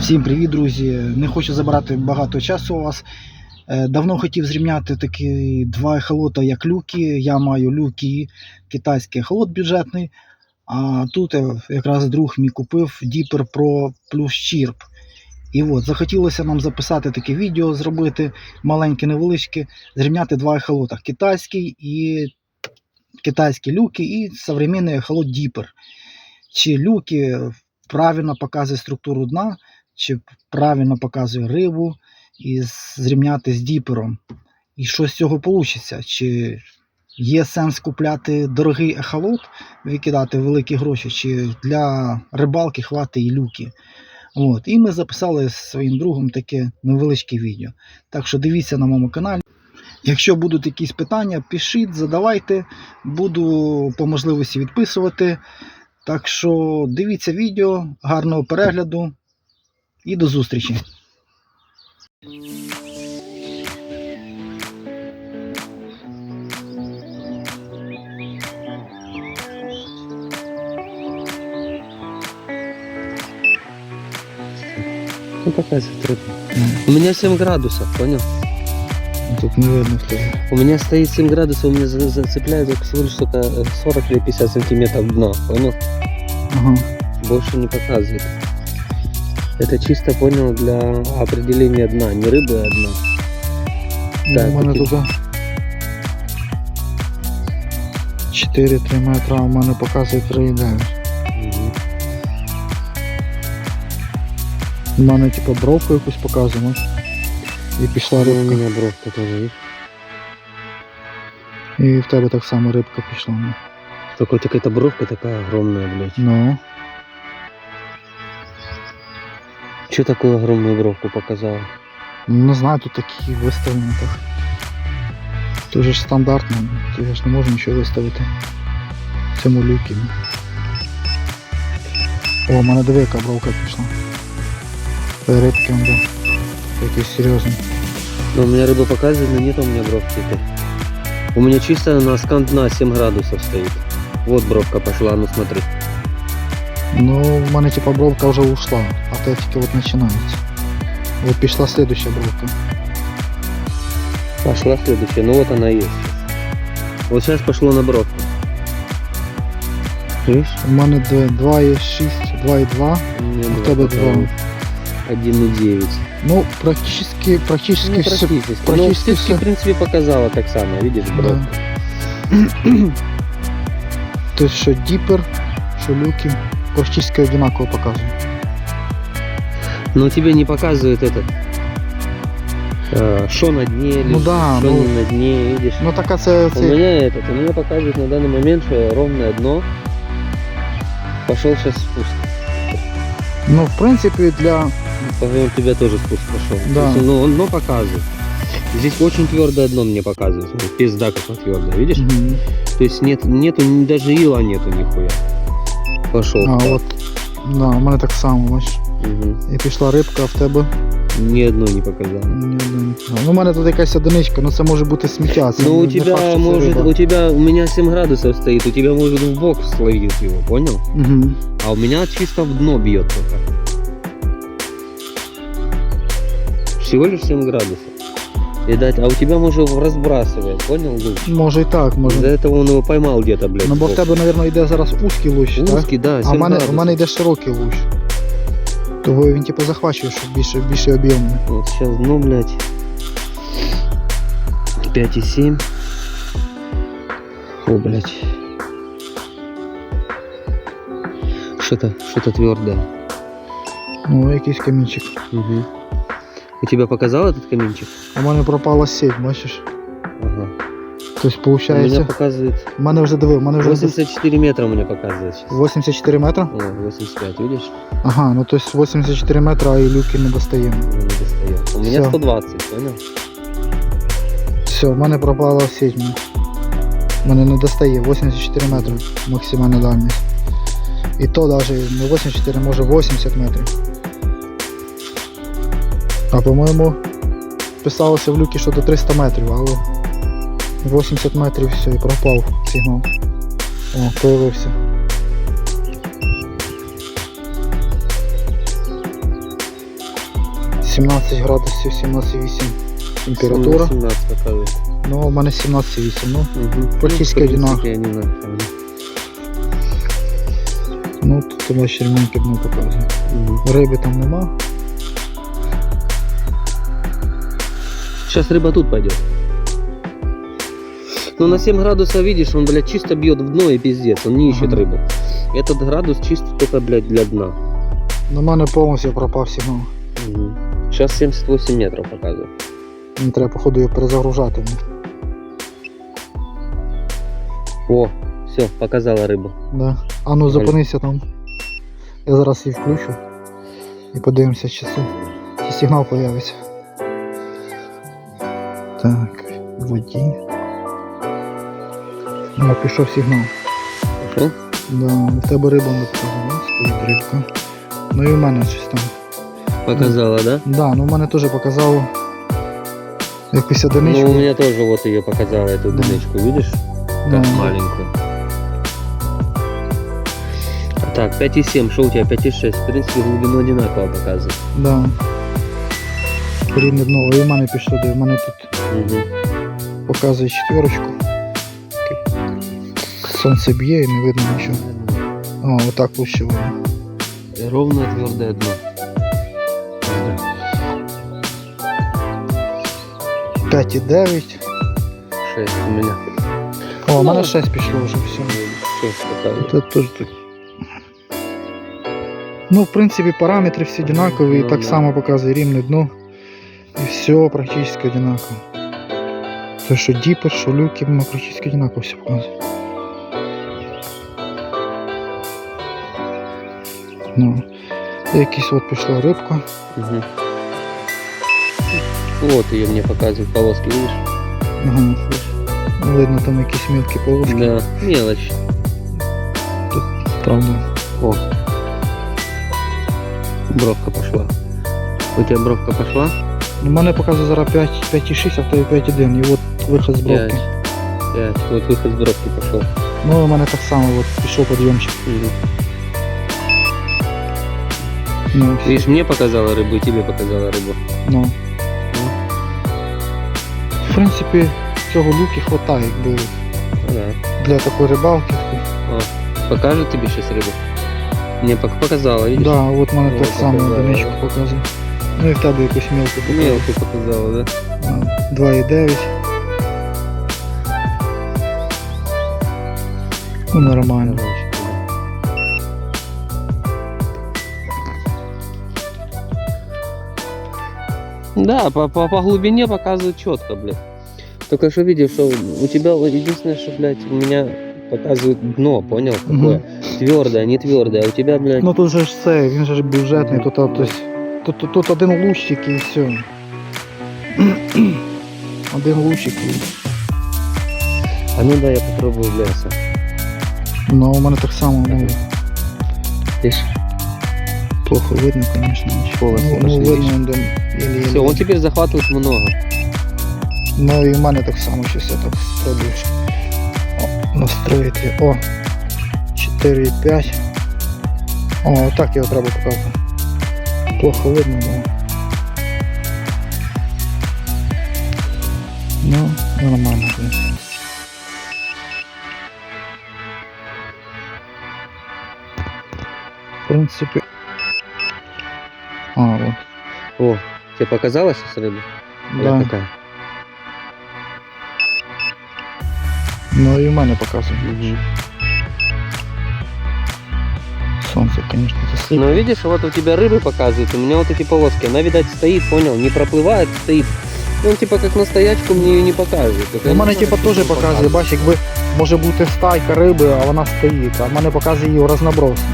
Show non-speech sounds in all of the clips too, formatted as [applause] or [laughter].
Всім привіт, друзі! Не хочу забирати багато часу у вас. Е, Давно хотів зрівняти такі два ехолота, як люки. Я маю люки китайський ехолот бюджетний. А тут е, якраз друг мій купив Deeper Pro плюс Chirp. І от захотілося нам записати таке відео, зробити маленьке, невеличке, зрівняти два ехолота: китайський і китайські люки і современний ехолот Deeper. Чи люки правильно показує структуру дна, чи правильно показує рибу, і зрівняти з діпером. І що з цього вийде? Чи є сенс купляти дорогий ехолот, викидати великі гроші, чи для рибалки хватить і люки. От. І ми записали з своїм другом таке невеличке відео. Так що дивіться на моєму каналі. Якщо будуть якісь питання, пишіть, задавайте, буду по можливості відписувати. Так що дивіться відео, гарного перегляду і до зустрічі. Ну показывает рыбу. У меня 7 градусов, понял? Тут не видно хто. У меня стоит 7 градусов, у меня за- зацепляет только всего лишь только э, 40 или 50 сантиметров дна, понял? Ага. Больше не показывает. Это чисто понял для определения дна, не рыбы, а дна. Так, у мене окей. тут 4-3 метра, а у мене показує 3,9. Мгм. У мене типу бровку якусь показує. І пішла Ну, у рибка. меня бровка тоже, видишь? І в тебе так само рибка пішла. ну. Только вот эта бровка такая огромная, блядь. Ну, Че такую огромную бровку показала? не знаю, тут такі виставлені так. Тут же ж стандартно, тут я ж не можу нічого виставити. В цьому люкі. О, у мене диви, яка бровка пішла. Та Рибки он да. Якийсь серйозний. Но у меня рыба показывает, но нет у меня бровки. этой. У меня чисто на скан дна 7 градусов стоит. Вот бровка пошла, ну смотри. Ну, в мене типа бровка вже ушла, а те тільки от починається. От пішла слідуща бровка. Пошла следующая, ну вот она и есть. Вот сейчас пошло на бровку. Видишь? У мене 2,6, 2,2. У меня У тебя бровка два. там 1,9. Ну, практически, практически Ну, все. практически. Ну, практически птички, всё. в принципе, показала так само, видишь, бровку. [clears throat] Тобто, що діпер, що люки, практически одинаково показує. Но тебе не показывает этот, э, что на дне Ну да, что ну- не на дне, видишь. Ну така це, У меня этот, у меня показывает на данный момент, что ровное дно. Пошел сейчас спуск. ну, в принципі, для. По-моему, у тебя тоже спуск пошел. Да. Есть, ну, он дно показывает. Здесь очень твердое дно мне показывает. Пизда как твердое, видишь? Мгм. То есть нет, нету, даже ила нету нихуя. Пошел. А, от. Да, у мене так само, бачиш. Мгм. І пішла рибка, а в тебе Ни одно не показало. ні одної. Ну, у мене тут якась одиничка, ну це може бути сміття. Це Ну у не факт, тебя що це может, риба. у тебя, у меня 7 градусов стоит, у тебя может в бок словит его, понял? Мгм. А у меня чисто в дно бьет только. Всего лишь 7 градусов. Видать, а у тебя может разбрасывает, понял, луч? Може і так, може. Из-за этого он его поймал где-то, блядь. Ну бо в сбоку. тебе, мабуть, йде зараз узкий луч, так? Узкий, да, 7 А в мене, в градусов. мене йде широкий луч. Того він типу захвачує, щоб більше, більше об'ємний. Вот сейчас дно, блядь. 5,7. О, блядь. Что-то, что-то твердое. Ну, якийсь камінчик. Угу. У тебя показал этот каминчик? У мене пропала сеть, бачиш? Ага. Тобто, У меня виходить, показывает у мене вже диви, у мене вже 84 метра у меня показывает сейчас. 84 метра. О, 85, видишь? Ага, ну тобто 84 метра, а і люки не достаємо. Я не достает. У меня Всё. 120, понял? Все, у мене пропала сеть. У мене не достає 84 метри максимальна дальність. І то навіть не 84, може 80 метрів. А по-моєму, писалося в люкі, що до 300 метрів, але 80 метрів все, і пропав сигнал. О, появився. 17 градусів, 17,8 температура. 17 показывает. Ну, у мене 17,8. Ну, Угу. Практически одинаково. ну тут тебе ще рівненьке дно показує. Угу. Риби там нема. Сейчас рыба тут пойдет. Ну на 7 градусов видишь, он, блядь, чисто бьет в дно и пиздец, он не ищет Ага. рыбу. Этот градус чисто только, блядь, для дна. На мене повністю пропав сигнал. Сейчас 78 метров показывает. Мені треба, походу, його перезагружати. О, все, показала рыбу. Да. А ну зупинися там. Я зараз її включу. І подивимося, чи це- чи сигнал появиться. Так, в воді. Ну, пішов сигнал. Пошел? Да, в тебе риба не показала, стоїть рибка. Ну і в мене щось там. Показала, да? Да, ну в мене теж показало якусь Ну, одиничку. у меня тоже вот ее показала, эту Да. дыночку, видишь? Да. Как маленькую. Так, 5,7, что у тебя? 5,6. В принципе, глубину одинаково показывает. Да. Рівне дно, і в мене пішло, де в мене тут Угу. показує четверочку. Сонце б'є і не видно нічого. О, отак лучше видно. Ровное твердое дно. 5,9. 6 у меня. О, у мене Ну. 6 пішло вже все. 6 показывает. Тут теж так. Ну, в принципі, параметри всі одинакові, Ну, так да. само показує рівне дно. І все практично одинаково. То, що діпер, що люки, воно практично одинаково все показує. Ну, якийсь от пішла рибка. Угу. Вот ее мне показывают полоски, видишь? Ага. Видно там якісь мілкі полоски, Да, мелочь. правда. О, бровка пошла. У тебя бровка пошла? У мене показує зараз 5, 5,6, а в тебе 5,1. І от виход з бровки. 5. Вот выход с бровки пошел. Ну, у мене так само от пішов підйомчик. Мгм. Ну, Видишь, мне показала рыбу, и тебе показала рыбу. ну. В принципі, цього люки хватає, якби Ну да. для такої рибалки. такої. Покажет тебе сейчас рыбу? Мне пок- показала, видишь? Да, от в мене О, так само показала, одиничку да. показує. Ну і в тебе якусь мілку показує. Мелко показала, да? Да, 2,9. Ну, нормально. Да, по, по, по глубине показывает четко, блядь. Только что видишь, что у тебя вот единственное, что, блядь, у меня показывает дно, понял? Какое? Твердое, не твердое. А у тебя, блядь, Ну тут же ж це, він же ж бюджетний, тут, а, тобто, тут, тут, тут один лучик і все. один лучик і. а ну да, я попробую в леса. Ну, у мене так само, ну, плохо видно, звісно. Полоси Ну, ну видно, де еле Все, он теперь захватывает много. Ну і в мене так само щось я так спробую о, настроїти. О, 4,5. О, так його треба показати. Плохо видно, да. Ну, нормально, в принципі. В принципі. А, вот. О, тебе показалось сейчас рыба? Или Да. какая? Ну і в мене показує. Мгм. Сонце, звісно, засліплює. Ну видишь, вот у тебя рыбы показывают, у меня вот эти полоски. Она, видать, стоит, понял, не проплывает, стоит. И он типа как на стоячку мне ее не показывает. Так я У не мене знаю, типа что теж он показує, бач, якби може бути стайка риби, а вона стоїть, а в мене показує її рознобросно.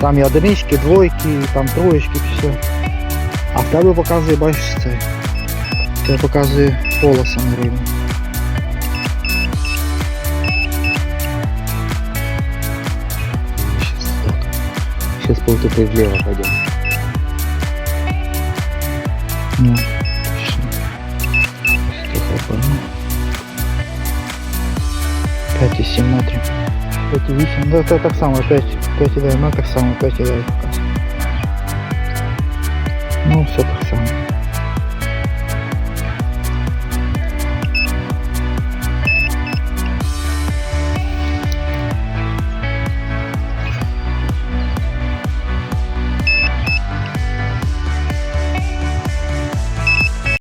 Там і одинички, двойки, там троєчки, все. А в тебе показує, бачиш це. В Тебе показує полосами рибу. Сейчас так. Сейчас пол такой влево пойдем. Ну, Тихо, 5,7 метрів. 5,8, да, це так само, 5, 5,9 метрів, так само 5,9 показує. Ну, все так само.